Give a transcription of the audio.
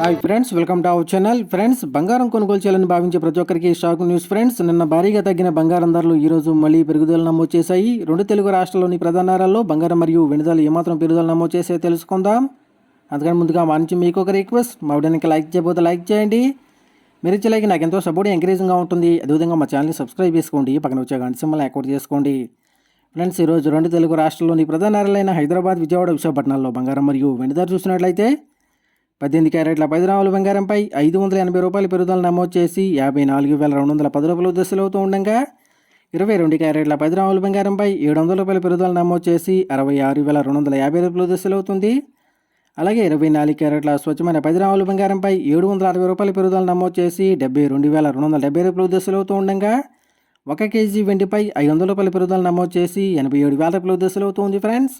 Hi friends welcome to our channel friends బంగారం కొనుగోలు చేయాలని భావించే ప్రతి ఒక్కరికి షాక్ న్యూస్ ఫ్రెండ్స్ నిన్న భారీగా తగ్గిన బంగారం ధరలు ఈ రోజు మళ్ళీ పెరుగుదల నమోదు చేశాయి. రెండు తెలుగు రాష్ట్రాల్లోని ప్రధాన నగరాల్లో బంగారం మరియు వెనుదల ఏమాత్రం పెరుగుదల నమోదు చేసే తెలుసుకుందాం. అందుకని ముందుగా మా నుంచి మీకు ఒక రిక్వెస్ట్ మా వీడియోనికి లైక్ చేయబోతే లైక్ చేయండి. మీరు ఇచ్చే లైక్ నాకు ఎంతో సపోర్ట్ ఎంకరేజింగ్గా ఉంటుంది. అదేవిధంగా మా ఛానల్ని సబ్స్క్రైబ్ చేసుకోండి. పక్కన వచ్చే గంట సింబల్ యాక్టివేట్ చేసుకోండి. ఫ్రెండ్స్ ఈరోజు రెండు తెలుగు రాష్ట్రాల్లోని ప్రధాన నగరాలైన హైదరాబాద్ విజయవాడ విశాఖపట్నాల్లో బంగారం మరియు వెండి ధర చూసినట్లయితే పద్దెనిమిది క్యారెట్ల పది గ్రాముల బంగారంపై ఐదు వందల ఎనభై రూపాయల పెరుగుదల నమోదు చేసి యాభై నాలుగు వేల రెండు వందల పది రూపాయలు దశలు అవుతూ ఉండగా ఇరవై రెండు క్యారెట్ల పది గ్రాముల బంగారంపై ఏడు వందల రూపాయల పెరుగుదల నమోదు చేసి అరవై ఆరు వేల రెండు వందల యాభై రూపాయలు దశలు అవుతుంది. అలాగే ఇరవై నాలుగు క్యారెట్ల స్వచ్ఛమైన పది రాముల బంగారంపై ఏడు వందల అరవై రూపాయల పెరుగుదల నమోదు చేసి డెబ్బై రెండు వేల రెండు వందల డెబ్బై రూపాయలు దశలు అవుతూ ఉండగా ఒక కేజీ వెండిపై ఐదు వందల రూపాయల పెరుగుదల నమోదు చేసి ఎనభై ఏడు వేల రూపాయలు దశలు అవుతుంది ఫ్రెండ్స్.